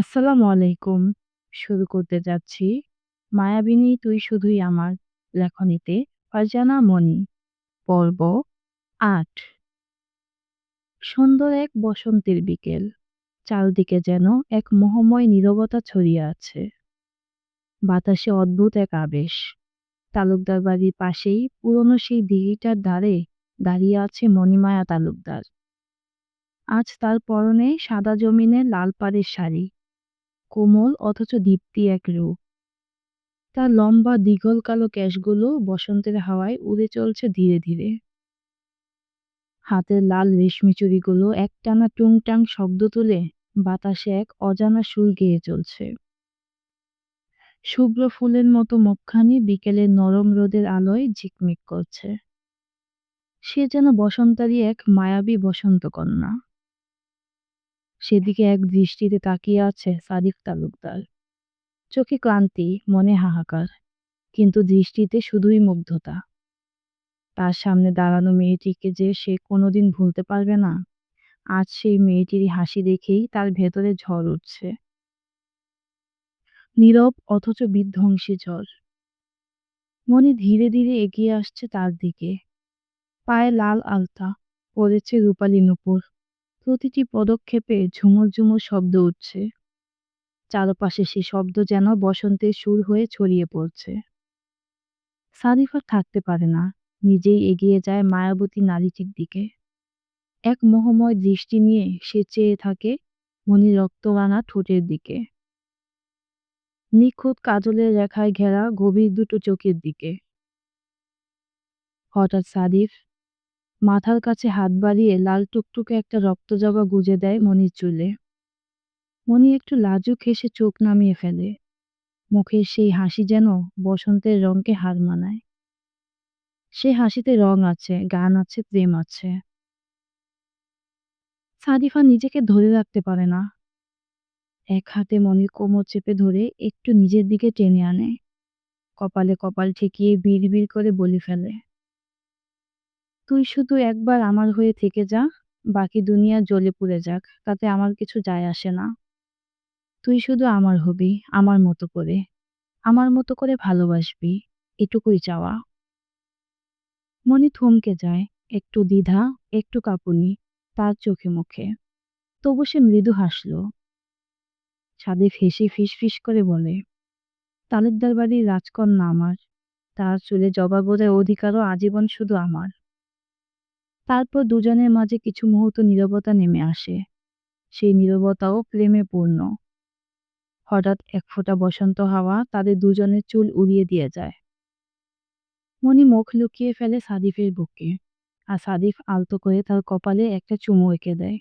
আসসালামু আলাইকুম। শুরু করতে যাচ্ছি। মায়াবিনী, তুই শুধুই আমার লেখনীতে, ফারজানা মনি পর্ব আট। সুন্দর এক বসন্তের বিকেল। চারদিকে যেন এক মোহময় নীরবতা ছড়িয়ে আছে। বাতাসে অদ্ভুত এক আবেশ। তালুকদার বাড়ির পাশেই, পুরনো সেই দিঘিটার ধারে দাঁড়িয়ে আছে মণিমায়া তালুকদার। আজ তার পরনে সাদা জমিনে লাল পাড়ের শাড়ি। কোমল অথচ দীপ্তি এক রূপ। তার লম্বা দীঘল কালো ক্যাশগুলো বসন্তের হাওয়ায় উড়ে চলছে ধীরে ধীরে। হাতের লাল রেশমি চুড়িগুলো একটানা টুংটাং শব্দ তুলে বাতাসে এক অজানা সুর গেয়ে চলছে। শুভ্র ফুলের মতো মুখখানি বিকেলের নরম রোদের আলোয় ঝিকমিক করছে। সে যেন বসন্তারই এক মায়াবী বসন্ত কন্যা। সেদিকে এক দৃষ্টিতে তাকিয়ে আছে সাদিক তালুকদার। চোখে ক্লান্তি, মনে হাহাকার, কিন্তু দৃষ্টিতে শুধুই মুগ্ধতা। তার সামনে দাঁড়ানো মেয়েটিকে যে সে কোনোদিন ভুলতে পারবে না, আজ সেই মেয়েটির হাসি দেখেই তার ভেতরে ঝড় উঠছে। নীরব অথচ বিধ্বংসী ঝড়। মনে ধীরে ধীরে এগিয়ে আসছে তার দিকে। পায়ে লাল আলতা, পড়েছে রূপালী নুপুর। প্রতিটি পদক্ষেপে ঝুমুর ঝুমুর শব্দ উঠছে। চারপাশে সে শব্দ যেন বসন্তের সুর হয়ে ছড়িয়ে পড়ছে। সারিফা থাকতে পারে না। নিজেই এগিয়ে যায় মায়াবতী নারীটির দিকে। এক মোহময় দৃষ্টি নিয়ে সে চেয়ে থাকে মনি রক্তরানা ঠোঁটের দিকে। নিখুঁত কাজলের রেখায় ঘেরা গভীর দুটো চোখের দিকে। হঠাৎ সাদিফ মাথার কাছে হাত বাড়িয়ে লাল টুকটুকে একটা রক্তজবা গুজে দেয় মনির চুলে। মনি একটু লাজুক হেসে চোখ নামিয়ে ফেলে। মুখের সেই হাসি যেন বসন্তের রঙকে হার মানায়। সে হাসিতে রং আছে, গান আছে, প্রেম আছে। সাদিফা নিজেকে ধরে রাখতে পারে না। এক হাতে মনির কোমর চেপে ধরে একটু নিজের দিকে টেনে আনে। কপালে কপাল ঠেকিয়ে বিড় বিড় করে বলি ফেলে। তুই শুধু একবার আমার হয়ে থেকে যা, বাকি দুনিয়া জ্বলে পুড়ে যাক, তাতে আমার কিছু যায় আসে না। তুই শুধু আমার হবি, আমার মতো করে। আমার মতো করে ভালোবাসবি, এটুকুই চাওয়া। মনি থমকে যায়, একটু দ্বিধা, একটু কাঁপুনি, তার চোখে মুখে। তবু সে মৃদু হাসল। ছাদে হেসে ফিস ফিস করে বলে, তালুকদার বাড়ির রাজকন্যা আমার। তার চুলে জবা অধিকারও আজীবন শুধু আমার। তারপর দুজনের মাঝে কিছু মুহূর্ত নীরবতা নেমে আসে। সেই নীরবতাও প্রেমে পূর্ণ। হঠাৎ এক ফোঁটা বসন্ত হাওয়া তাদের দুজনের চুল উড়িয়ে দিয়ে যায়। মনি মুখ লুকিয়ে ফেলে সাদিফের বুকে আর সাদিফ আলতো করে তার কপালে একটা চুমু এঁকে দেয়।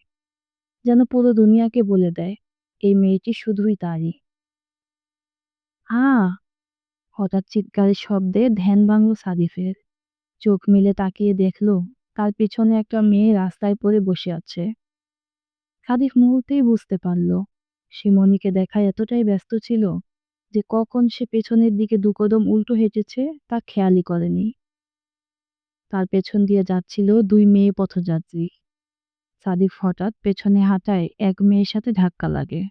যেন পুরো দুনিয়াকে বলে দেয়, এই মেয়েটি শুধুই তারই। আ হঠাৎ চিৎকারের শব্দে ধ্যান ভাঙল সাদিফের। চোখ মেলে তাকিয়ে দেখল তার পিছনে একটা মেয়ে রাস্তায় পড়ে বসে আছে। সাদিফ মুহূর্তেই বুঝতে পারল সে মনিকে দেখায় এতটাই ব্যস্ত ছিল যে কখন সে পেছনের দিকে দুকদম উল্টো হেঁটেছে তা খেয়ালই করেনি। তার পেছন দিয়ে যাচ্ছিল দুই মেয়ে পথযাত্রী। সাদিফ হঠাৎ পেছনে হাঁটায় এক মেয়ের সাথে ধাক্কা লাগে।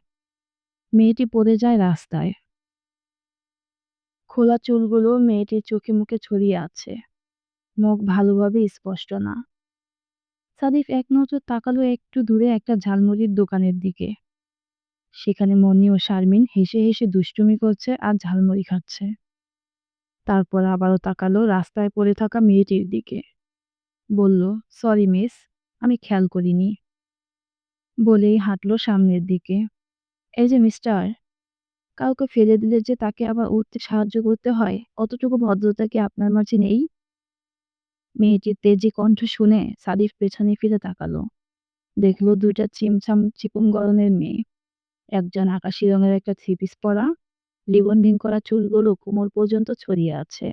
মেয়েটি পড়ে যায় রাস্তায়। খোলা চুলগুলো মেয়েটির চোখে মুখে ছড়িয়ে আছে। মুখ ভালোভাবে স্পষ্ট না। সাদিফ এক নজর তাকালো একটু দূরে একটা ঝালমুড়ির দোকানের দিকে। সেখানে মনি ও শারমিন হেসে হেসে দুষ্টুমি করছে আর ঝালমুড়ি খাচ্ছে। তারপর আবারও তাকালো রাস্তায় পড়ে থাকা মেয়েটির দিকে। বলল, সরি মিস, আমি খেয়াল করিনি। বলেই হাঁটলো সামনের দিকে। এই যে মিস্টার, কাউকে ফেলে দিলে যে তাকে আবার উঠতে সাহায্য করতে হয়, অতটুকু ভদ্রতা কি আপনার মাঝে নেই? মেয়েটির তেজি কণ্ঠ শুনে সাদিফ পেছনে ফিরে তাকালো। দেখল দুইটা চিমচাম চিকুন গরনের মেয়ে। একজন আকাশি রঙের একটা থ্রি পিস পরা, লিবন্ডিং করা চুলগুলো কোমর পর্যন্ত ছড়িয়ে আছে।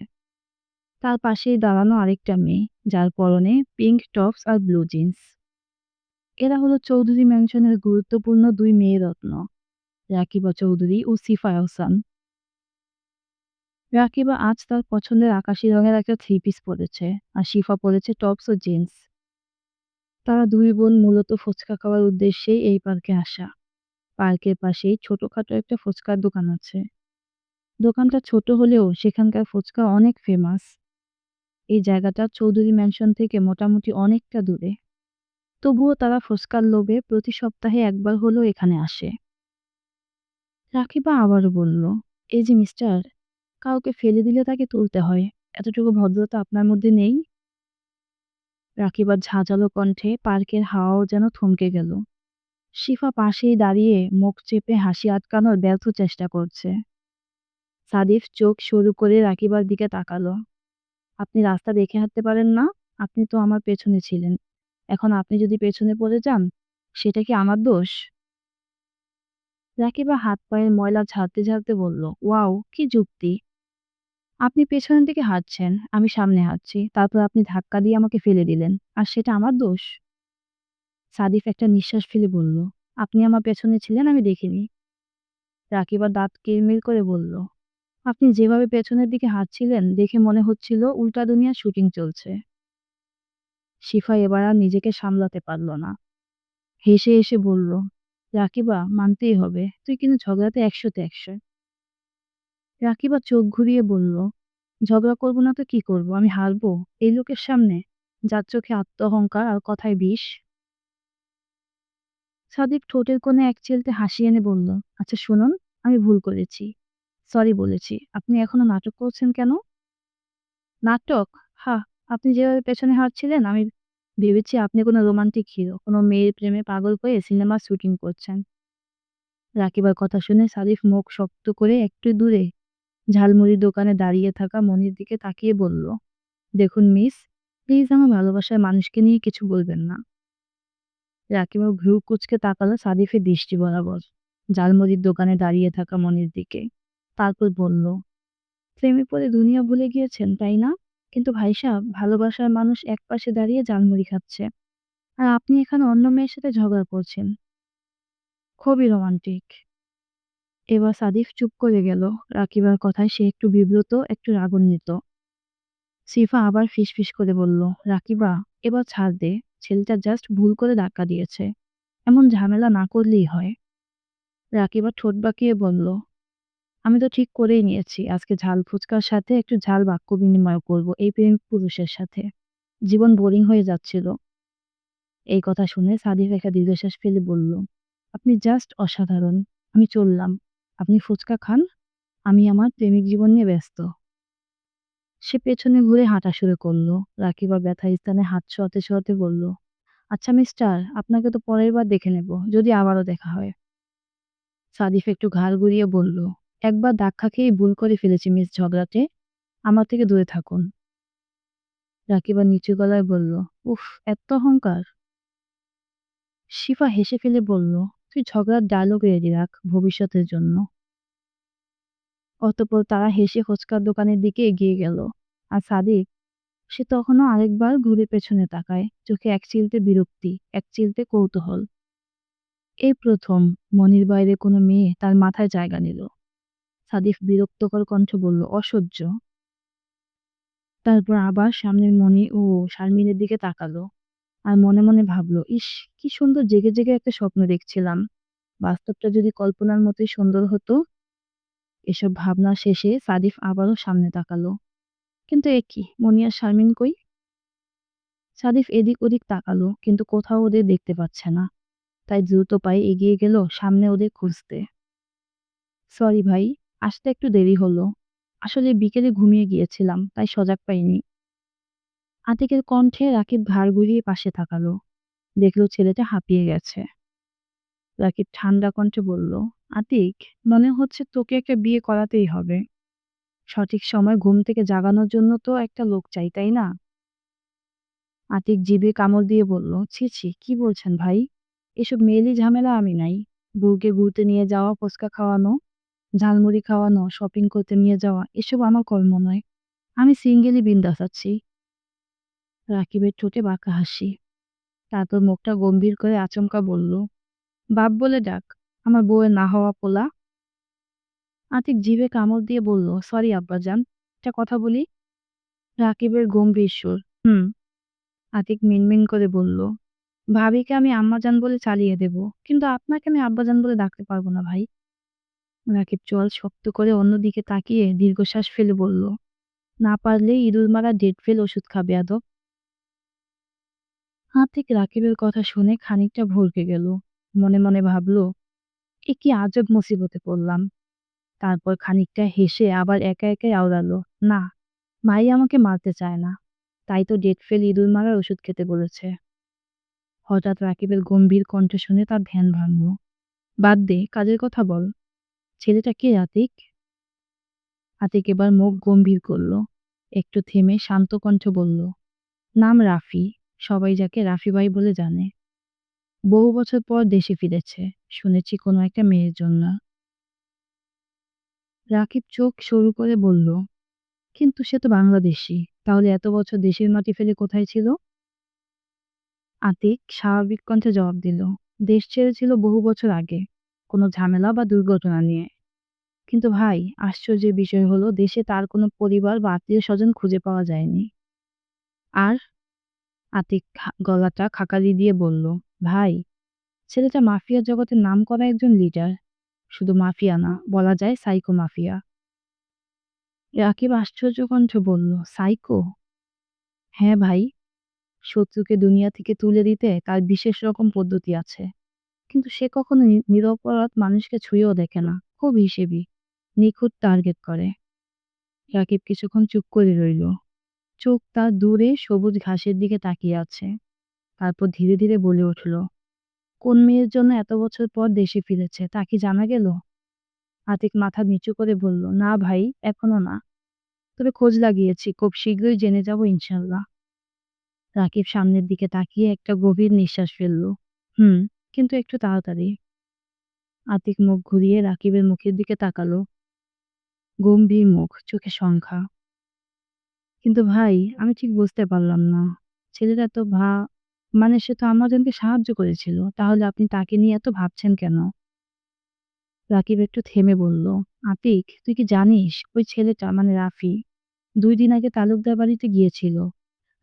তার পাশেই দাঁড়ানো আরেকটা মেয়ে, যার পরনে পিঙ্ক টপস আর ব্লু জিন্স। এরা হলো চৌধুরী ম্যানশনের গুরুত্বপূর্ণ দুই মেয়ে রত্ন, রাকিবা চৌধুরী ও সিফা হোসান রাকিবা আজ তার পছন্দের আকাশি রঙের একটা থ্রি পিস পরেছে, আর শিফা পরেছে টপস ও জিন্স তারা দুই বোন মূলত ফুচকা খাওয়ার উদ্দেশ্যেই এই পার্কে আসা। পার্কের পাশেই ছোটখাটো একটা ফুচকার দোকান আছে। দোকানটা ছোট হলেও সেখানকার ফুচকা অনেক ফেমাস এই জায়গাটা চৌধুরী ম্যানশন থেকে মোটামুটি অনেকটা দূরে। তবুও তারা ফুচকার লোভে প্রতি সপ্তাহে একবার হলেও এখানে আসে। রাকিবা আবারও বলল, এই যে মিস্টার কাউকে ফেলে দিলে তাকে তুলতে হয়। এতটুকু ভদ্রতা আপনার মধ্যে নেই? রাকিবার ঝাঁঝালো কণ্ঠে পার্কের হাওয়াও যেন থমকে গেল। শিফা পাশেই দাঁড়িয়ে মুখ চেপে হাসি আটকানোর ব্যর্থ চেষ্টা করছে। সাদিফ চোখ শুরু করে রাকিবার দিকে তাকালো। আপনি রাস্তা দেখে হাঁটতে পারেন না? আপনি তো আমার পেছনে ছিলেন। এখন আপনি যদি পেছনে পড়ে যান, সেটা কি আমার দোষ? রাকিবা হাত পায়ের ময়লা ঝাড়তে ঝাড়তে বলল, ওয়াও, কি যুক্তি! আপনি পেছনের দিকে হাঁটছেন, আমি সামনে হাঁটছি, তারপর আপনি ধাক্কা দিয়ে আমাকে ফেলে দিলেন, আর সেটা আমার দোষ। সাদিফ একটা নিঃশ্বাস ফেলে বলল, আপনি আমার পেছনে ছিলেন, আমি দেখিনি। রাকিবা দাঁত কিরমির করে বলল, আপনি যেভাবে পেছনের দিকে হাঁটছিলেন, দেখে মনে হচ্ছিল উল্টা দুনিয়ার শুটিং চলছে। শিফা এবার আর নিজেকে সামলাতে পারল না। হেসে হেসে বলল, রাকিবা, মানতেই হবে, তুই কিন্তু ঝগড়াতে একশোতে একশো। রাকিবা চোখ ঘুরিয়ে বলল, ঝগড়া করব না তো কি করব? আমি হারবো? এই লোকের সামনে? যার চোখে আত্মহংকার আর কথায় বিষ? সাদিক ঠোঁটের কোণে এক চেলতে হাসি এনে বলল আচ্ছা শুনুন, আমি ভুল করেছি। সরি বলেছি। আপনি এখনও নাটক করছেন কেন? নাটক? হা, আপনি যেভাবে পেছনে হাঁটছিলেন, আমি ভেবেছি আপনি কোনো রোমান্টিক হিরো, কোনো মেয়ের প্রেমে পাগল হয়ে সিনেমা শুটিং করছেন। রাকিবার কথা শুনে সাদিফ মুখ শক্ত করে একটু দূরে ঝালমুড়ির দোকানে দাঁড়িয়ে থাকা মনির দিকে তাকিয়ে বলল, দেখুন মিস, প্লিজ আমার ভালোবাসার মানুষকে নিয়ে কিছু বলবেন না। রাকিবা ভ্রু কুচকে তাকালো সাদিফের দৃষ্টি বরাবর। ঝালমুড়ির দোকানে দাঁড়িয়ে থাকা মনির দিকে তারপর বলল, প্রেমে পড়ে দুনিয়া ভুলে গিয়েছেন, তাই না? কিন্তু ভাই সাহেব, ভালোবাসার মানুষ এক পাশে দাঁড়িয়ে ঝালমুড়ি খাচ্ছে। আর আপনি এখানে অন্য মেয়ের সাথে ঝগড়া করছেন। খুবই রোমান্টিক। এবার সাদিফ চুপ করে গেল। রাকিবার কথায় সে একটু বিব্রত, একটু রাগান্বিত। সিফা আবার ফিসফিস করে বলল, রাকিবা, এবার ছাড় দে। ছেলেটা জাস্ট ভুল করে ধাক্কা দিয়েছে। এমন ঝামেলা না করলেই হয়। রাকিবা ঠোঁট বাঁকিয়ে বলল, আমি তো ঠিক করেই নিয়েছি। আজকে ঝাল ফুচকার সাথে একটু ঝাল বাক্য বিনিময় করব এই প্রেমিক পুরুষের সাথে। জীবন বোরিং হয়ে যাচ্ছিল। এই কথা শুনে সাদিফ একটা দীর্ঘশ্বাস ফেলে বলল, আপনি জাস্ট অসাধারণ। আমি চললাম। আপনি ফুচকা খান, আমি আমার প্রেমিক জীবন নিয়ে ব্যস্ত। সে পেছনে ঘুরে হাঁটা শুরু করল, রাকিবা ব্যথা স্থানে হাত ছোঁয়াতে ছোঁয়াতে বলল আচ্ছা মিস্টার, আপনাকে তো পরের বার দেখে নেব, যদি আবারও দেখা হয়। সাদিফ একটু ঘাড় ঘুরিয়ে বলল, একবার ধাক্কা খেয়ে ভুল করে ফেলেছি মিস ঝগড়াতে আমার থেকে দূরে থাকুন। রাকিবা নিচু গলায় বলল, উফ, এত অহংকার। শিফা হেসে ফেলে বলল তুই ঝগড়ার ডায়লগ রেডি রাখ ভবিষ্যতের জন্য। অতপর তারা হেসে ফুচকার দোকানের দিকে এগিয়ে গেল। আর সাদিক, সে তখনও আরেকবার ঘুরে পেছনে তাকায়, চোখে এক চিলতে বিরক্তি, এক চিলতে কৌতূহল। এই প্রথম, মনির বাইরে কোনো মেয়ে তার মাথায় জায়গা নিল। সাদিফ বিরক্তকর কণ্ঠ বলল, অসহ্য। তারপর আবার সামনের মনি ও শারমিনের দিকে তাকালো। আর মনে মনে ভাবলো, ইস, কি সুন্দর জেগে জেগে একটা স্বপ্ন দেখছিলাম। বাস্তবটা যদি কল্পনার মতোই সুন্দর হতো? এসব ভাবনা শেষে সাদিফ আবারও সামনে তাকালো। কিন্তু এ কি? মনি আর শারমিন কই? সাদিফ এদিক ওদিক তাকালো, কিন্তু কোথাও ওদের দেখতে পাচ্ছে না। তাই দ্রুত পায়ে এগিয়ে গেল সামনে ওদের খুঁজতে। সরি ভাই, আসতে একটু দেরি হলো। আসলে বিকেলে ঘুমিয়ে গিয়েছিলাম, তাই সজাগ পাইনি। আতিকের কণ্ঠে রাকিব ঘাড় ঘুরিয়ে পাশে তাকালো। দেখল ছেলেটা হাঁপিয়ে গেছে। রাকিব ঠান্ডা কণ্ঠে বলল, আতিক, মনে হচ্ছে তোকে একটা বিয়ে করাতেই হবে। সঠিক সময় ঘুম থেকে জাগানোর জন্য তো একটা লোক চাই, তাই না? আতিক জিভে কামড় দিয়ে বলল, ছি ছি, কি বলছেন ভাই? এসব মেয়েলি ঝামেলা আমি নাই। বউকে ঘুরতে নিয়ে যাওয়া ফুচকা খাওয়ানো, ঝালমুড়ি খাওয়ানো শপিং করতে নিয়ে যাওয়া, এসব আমার কর্ম নয়। আমি সিঙ্গেলই বিন্দাস আছি। রাকিবের ঠোঁটে বাঁকা হাসি। তারপর মুখটা গম্ভীর করে আচমকা বলল, বাপ বলে ডাক, আমার বউয়ের না হওয়া পোলা? আতিক জিভে কামড় দিয়ে বলল, সরি আব্বাজান, একটা কথা বলি? রাকিবের গম্ভীর সুর, হুম। আতিক মিনমিন করে বলল, ভাবিকে আমি আম্মাজান বলে চালিয়ে দেব, কিন্তু আপনাকে আমি আব্বাজান বলে ডাকতে পারব না ভাই। রাকিব চল শক্ত করে অন্যদিকে তাকিয়ে দীর্ঘশ্বাস ফেলে বলল, না পারলে ইঁদুর মারা ডেট ফেল ওষুধ খাবে আদব। আতিক রাকিবের কথা শুনে খানিকটা ভরকে গেল। মনে মনে ভাবল, এ কি আজব মুসিবতে পড়লাম। তারপর খানিকটা হেসে আবার একা একাই আওড়ালো, না, মাই আমাকে মারতে চায় না। তাই তো ডেট ফেল ইঁদুর মারার ওষুধ খেতে বলেছে। হঠাৎ রাকিবের গম্ভীর কণ্ঠ শুনে তার ধ্যান ভাঙল, বাদ দে, কাজের কথা বল। ছেলেটা কে, আতিক? আতিক এবার মুখ গম্ভীর করল, একটু থেমে শান্ত কণ্ঠ বলল, নাম রাফি। সবাই যাকে রাফি ভাই বলে জানে। বহু বছর পর দেশে ফিরেছে, শুনেছি কোনো একটা মেয়ের জন্য। রাকিব চোখ সরু করে বলল, কিন্তু সে তো বাংলাদেশি, তাহলে এত বছর দেশের মাটি ফেলে কোথায় ছিল? আতিক স্বাভাবিক কণ্ঠে জবাব দিল, দেশ ছেড়েছিল বহু বছর আগে, কোনো ঝামেলা বা দুর্ঘটনা নিয়ে। কিন্তু ভাই, আশ্চর্যের বিষয় হলো, দেশে তার কোনো পরিবার বা আত্মীয় স্বজন খুঁজে পাওয়া যায়নি। আর আতিক খা- গলাটা খাকারি দিয়ে বলল, ভাই, ছেলেটা মাফিয়া জগতের নাম করা একজন লিডার শুধু মাফিয়া না, বলা যায় সাইকো মাফিয়া। রাকিব আশ্চর্য কণ্ঠে বলল সাইকো হ্যাঁ ভাই, শত্রুকে দুনিয়া থেকে তুলে দিতে তার বিশেষ রকম পদ্ধতি আছে। কিন্তু সে কখনো নি- নিরপরাধ মানুষকে ছুঁয়েও দেখে না, খুব হিসেবি। নিখুঁত টার্গেট করে। রাকিব কিছুক্ষণ চুপ করে রইল। চোখ তার দূরে সবুজ ঘাসের দিকে তাকিয়ে আছে। তারপর ধীরে ধীরে বলে উঠল, কোন মেয়ের জন্য এত বছর পর দেশে ফিরেছে? তা কি জানা গেল? আতিক মাথা নিচু করে বলল, না ভাই, এখনও না। তবে খোঁজ লাগিয়েছি, খুব শীঘ্রই জেনে যাব ইনশাল্লাহ। রাকিব সামনের দিকে তাকিয়ে একটা গভীর নিঃশ্বাস ফেলল, হুম, কিন্তু একটু তাড়াতাড়ি। আতিক মুখ ঘুরিয়ে রাকিবের মুখের দিকে তাকালো। গম্ভীর মুখ, চোখে সংখ্যা। কিন্তু ভাই, আমি ঠিক বুঝতে পারলাম না। ছেলেটা তো ভা মানে সে তো আমাদেরকে সাহায্য করেছিল। তাহলে আপনি তাকে নিয়ে এত ভাবছেন কেন? রাকিব একটু থেমে বলল, আতিক, তুই কি জানিস, ওই ছেলেটা মানে রাফি, দুই দিন আগে তালুকদার বাড়িতে গিয়েছিল।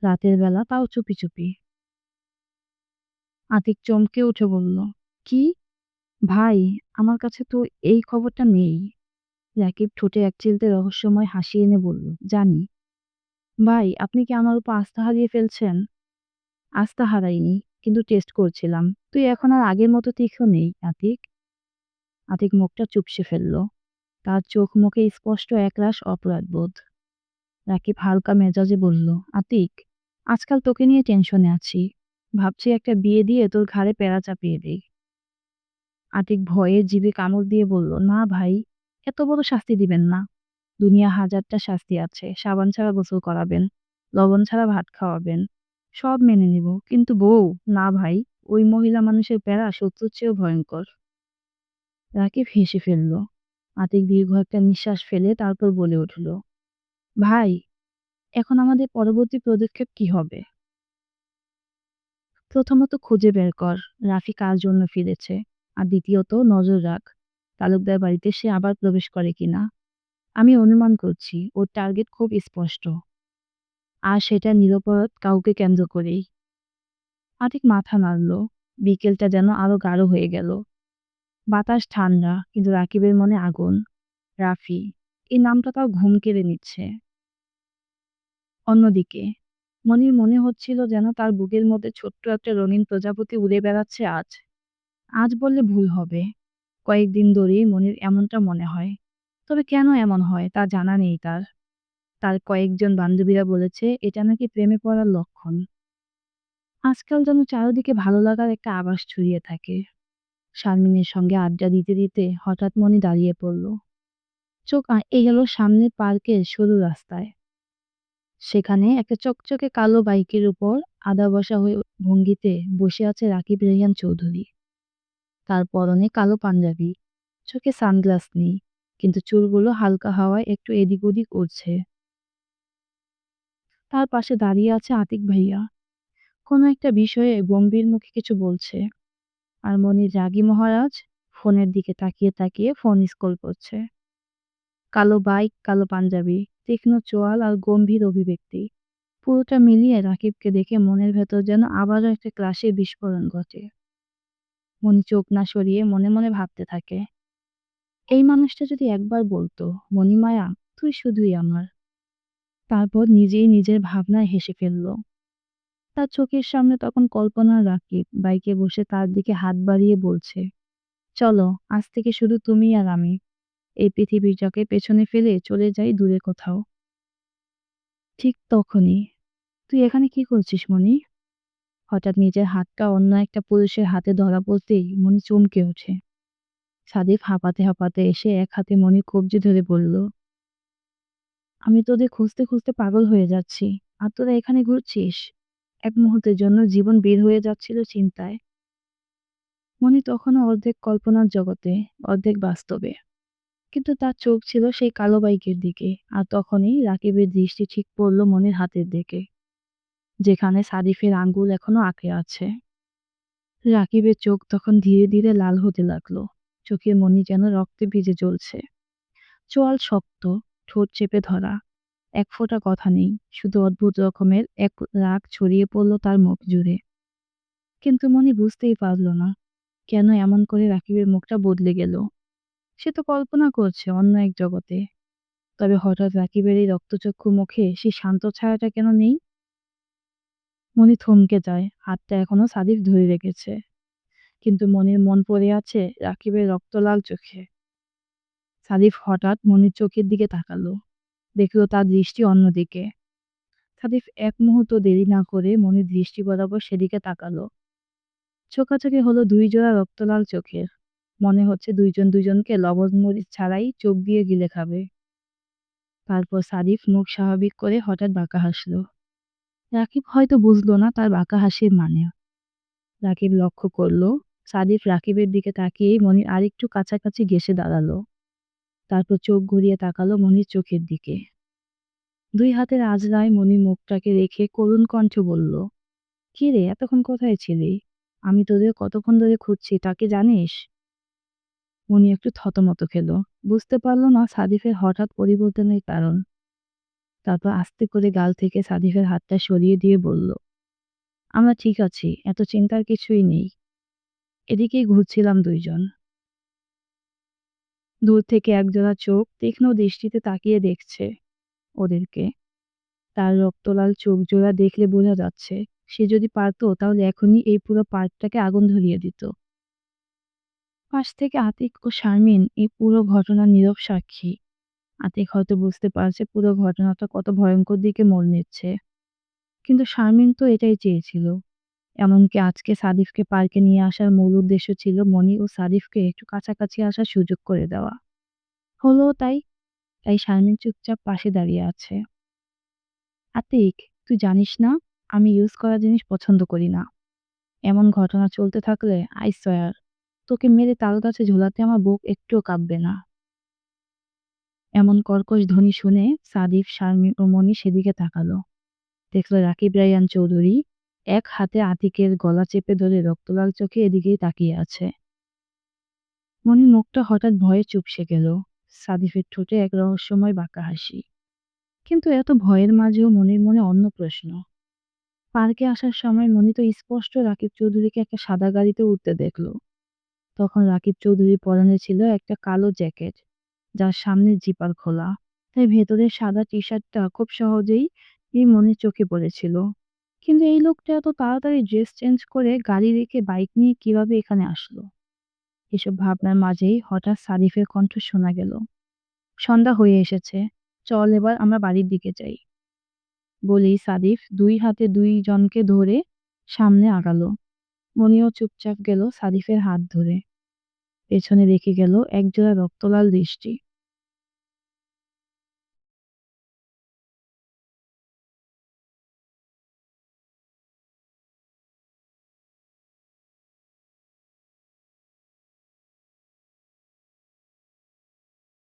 রাতের বেলা তাও চুপি চুপি। আতিক চমকে উঠে বলল, কি? ভাই, আমার কাছে তো এই খবরটা নেই। রাকিব ঠোঁটে এক চিলতে রহস্যময় হাসি এনে বলল, জানি। ভাই, আপনি কি আমার উপর আস্থা হারিয়ে ফেলছেন? আস্থা হারাইনি, কিন্তু টেস্ট করছিলাম। তুই এখন আর আগের মতো তীক্ষ্ণ নেই, আতিক। আতিক মুখটা চুপসে ফেলল। তার চোখ মুখে স্পষ্ট একরাশ অপরাধবোধ রাকিব হালকা মেজাজে বলল, আতিক, আজকাল তোকে নিয়ে টেনশনে আছি। ভাবছি একটা বিয়ে দিয়ে তোর ঘাড়ে পেড়া চাপিয়ে দেই। আতিক ভয়ে জিভে কামড় দিয়ে বলল, না ভাই, এত বড় শাস্তি দিবেন না। দুনিয়া হাজারটা শাস্তি আছে, সাবান ছাড়া গোসল করাবেন, লবণ ছাড়া ভাত খাওয়াবেন, সব মেনে নিব। কিন্তু বউ, না ভাই, ওই মহিলা মানুষের প্যারা শত্রুর চেয়েও ভয়ঙ্কর। রাকিব হেসে ফেলল। আতিক দীর্ঘ একটা নিঃশ্বাস ফেলে তারপর বলে উঠল, ভাই, এখন আমাদের পরবর্তী পদক্ষেপ কি হবে? প্রথমত খুঁজে বের কর, রাফি কার জন্য ফিরেছে, আর দ্বিতীয়ত নজর রাখ, তালুকদার বাড়িতে সে আবার প্রবেশ করে কিনা। আমি অনুমান করছি, ওর টার্গেট খুব স্পষ্ট। আর সেটা নিরপরাধ কাউকে কেন্দ্র করেই। আতিক মাথা নাড়ল, বিকেলটা যেন আরও গাঢ় হয়ে গেল। বাতাস ঠান্ডা, কিন্তু রাকিবের মনে আগুন। রাফি, এই নামটা তাও ঘুম কেড়ে নিচ্ছে। অন্যদিকে, মনির মনে হচ্ছিল যেন তার বুকের মধ্যে ছোট্ট একটা রঙিন প্রজাপতি উড়ে বেড়াচ্ছে আজ। আজ বললে ভুল হবে। কয়েকদিন ধরেই মনির এমনটা মনে হয়। তবে কেন এমন হয় তা জানা নেই তার। তার কয়েকজন বান্ধবীরা বলেছে, এটা নাকি প্রেমে পড়ার লক্ষণ। আজকাল যেন চারিদিকে ভালো লাগার একটা আভাস ছড়িয়ে থাকে। শারমিনের সঙ্গে আড্ডা দিতে দিতে হঠাৎ মনে দাঁড়িয়ে পড়ল। চোখ আটকে গেল সামনের পার্কের সরু রাস্তায়। সেখানে একটা চকচকে কালো বাইকের উপর আদা বসা হয়ে ভঙ্গিতে বসে আছে রাকিব রেহান চৌধুরী। তার পরনে কালো পাঞ্জাবি, চোখে সানগ্লাস নেই। কিন্তু চুলগুলো হালকা হাওয়ায় একটু এদিক ওদিক উড়ছে। তার পাশে দাঁড়িয়ে আছে আতিক ভাইয়া। কোনো একটা বিষয়ে গম্ভীর মুখে কিছু বলছে। আর মনির রাগী মহারাজ ফোনের দিকে তাকিয়ে তাকিয়ে ফোন স্ক্রল করছে। কালো বাইক, কালো পাঞ্জাবি, তীক্ষ্ণ চোয়াল আর গম্ভীর অভিব্যক্তি। পুরোটা মিলিয়ে রাকিবকে দেখে মনের ভেতর যেন আবারও একটা ক্লাসের বিস্ফোরণ ঘটে। মনি চোখ না সরিয়ে মনে মনে ভাবতে থাকে। এই মানুষটা যদি একবার বলতো মণিমায়া তুই শুধুই আমার। তারপর নিজেই নিজের ভাবনায় হেসে ফেলল। তার চোখের সামনে তখন কল্পনা রাকিব বাইকে বসে তার দিকে হাত বাড়িয়ে বলছে, চলো, আজ থেকে শুধু তুমি আর আমি। এই পৃথিবীটাকে পেছনে ফেলে চলে যাই দূরে কোথাও। ঠিক তখনই, তুই এখানে কি করছিস, মনি? হঠাৎ নিজের হাতটা অন্য একটা পুরুষের হাতে ধরা পড়তেই মনি চমকে ওঠে। সাদিফ হাঁপাতে হাঁপাতে এসে এক হাতে মনি কবজি ধরে বলল, আমি তোদের খুঁজতে খুঁজতে পাগল হয়ে যাচ্ছি। আর তোরা এখানে ঘুরছিস? এক মুহূর্তের জন্য জীবন বের হয়ে যাচ্ছিল চিন্তায়। মনি তখনও অর্ধেক কল্পনার জগতে, অর্ধেক বাস্তবে। কিন্তু তার চোখ ছিল সেই কালো বাইকের দিকে, আর তখনই রাকিবের দৃষ্টি ঠিক পড়ল মনির হাতের দিকে, যেখানে সাদিফের আঙ্গুল এখনও আঁকে আছে। রাকিবের চোখ তখন ধীরে ধীরে লাল হতে লাগল। চোখের মনি যেন রক্তে ভিজে জ্বলছে। চোয়াল শক্ত, ঠোঁট চেপে ধরা। এক ফোঁটা কথা নেই, শুধু অদ্ভুত রকমের এক রাগ ছড়িয়ে পড়ল তার মুখ জুড়ে। কিন্তু মনি বুঝতেই পারল না, কেন এমন করে রাকিবের মুখটা বদলে গেল। সে তো কল্পনা করছে অন্য এক জগতে। তবে হঠাৎ রাকিবের এই রক্তচক্ষু মুখে সেই শান্ত ছায়াটা কেন নেই? মনি থমকে যায়, হাতটা এখনও সাদিফ ধরে রেখেছে। কিন্তু মনির মন পড়ে আছে রাকিবের রক্তলাল চোখে। সাদিফ হঠাৎ মনির চোখের দিকে তাকালো। দেখল তার দৃষ্টি অন্যদিকে। সাদিফ এক মুহূর্ত দেরি না করে মনির দৃষ্টি বরাবর সেদিকে তাকালো। চোখাচোখি হলো দুই জোড়া রক্তলাল চোখের। মনে হচ্ছে দুইজন দুজনকে লবণ মরিচ ছাড়াই চোখ দিয়ে গিলে খাবে। তারপর সাদিফ মুখ স্বাভাবিক করে হঠাৎ বাঁকা হাসলো। রাকিব হয়তো বুঝলো না তার বাঁকা হাসির মানে। রাকিব লক্ষ্য করল সাদিফ রাকিবের দিকে তাকিয়েই মনির আরেকটু কাছাকাছি ঘেসে দাঁড়াল। তারপর চোখ ঘুরিয়ে তাকালো মনির চোখের দিকে। দুই হাতের আজরায় মনির মুখটাকে রেখে করুণ কণ্ঠে বলল, কি রে, এতক্ষণ কোথায় ছিলি? আমি তোদের কতক্ষণ ধরে খুঁজছি তাকে জানিস? মনি একটু থতমত খেল। বুঝতে পারল না সাদিফের হঠাৎ পরিবর্তনের কারণ। তারপর আস্তে করে গাল থেকে সাদিফের হাতটা সরিয়ে দিয়ে বলল, আমরা ঠিক আছি, এত চিন্তার কিছুই নেই। এদিকেই ঘুরছিলাম দুইজন। দূর থেকে একজোড়া চোখ তীক্ষ্ণ দৃষ্টিতে তাকিয়ে দেখছে ওদেরকে। তার রক্তলাল চোখ জোড়া দেখলে বোঝা যাচ্ছে, সে যদি পারতো তাহলে এখনই এই পুরো পার্কটাকে আগুন ধরিয়ে দিত। পাশ থেকে আতিক ও শারমিন এই পুরো ঘটনার নীরব সাক্ষী। আতিক হয়তো বুঝতে পারছে পুরো ঘটনাটা কত ভয়ঙ্কর দিকে মোড় নিচ্ছে। কিন্তু শারমিন তো এটাই চেয়েছিল। এমনকি আজকে সাদিফকে পার্কে নিয়ে আসার মূল উদ্দেশ্য ছিল মনি ও সাদিফকে একটু কাছাকাছি আসার সুযোগ করে দেওয়া। হলো তাই তাই শারমিন চুপচাপ পাশে দাঁড়িয়ে আছে। আতিক, তুই জানিস না, আমি ইউজ করা জিনিস পছন্দ করি না। এমন ঘটনা চলতে থাকলে, আই সয়ার, তোকে মেরে তাল গাছে ঝোলাতে আমার বুক একটুও কাঁপবে না। এমন কর্কশ ধ্বনি শুনে সাদিফ, শারমিন ও মনি সেদিকে তাকালো। দেখল রাকিব, রায়ান চৌধুরী এক হাতে আতিকের গলা চেপে ধরে রক্তলাল চোখে এদিকেই তাকিয়ে আছে। মনির মুখটা হঠাৎ ভয়ে চুপসে গেল। সাদিফের ঠোঁটে এক রহস্যময় বাঁকা হাসি। কিন্তু এত ভয়ের মাঝেও মনির মনে অন্য প্রশ্ন। পার্কে আসার সময় মনি তো স্পষ্ট রাকিব চৌধুরীকে একটা সাদা গাড়িতে উঠতে দেখল। তখন রাকিব চৌধুরী পরনে ছিল একটা কালো জ্যাকেট, যার সামনের জিপার খোলা। তাই ভেতরের সাদা টি শার্টটা খুব সহজেই মনির চোখে পড়েছিল। কিন্তু এই লোকটা এত তাড়াতাড়ি ড্রেস চেঞ্জ করে গাড়ি রেখে বাইক নিয়ে কীভাবে এখানে আসলো? এসব ভাবনার মাঝেই হঠাৎ সাদিফের কণ্ঠ শোনা গেল। সন্ধ্যা হয়ে এসেছে। চল এবার আমরা বাড়ির দিকে যাই। বলেই সারিফ দুই হাতে দুই জনকে ধরে সামনে আগালো। মনিও চুপচাপ গেল সারিফের হাত ধরে। পেছনে রেখে গেল একজোড়া রক্তলাল দৃষ্টি।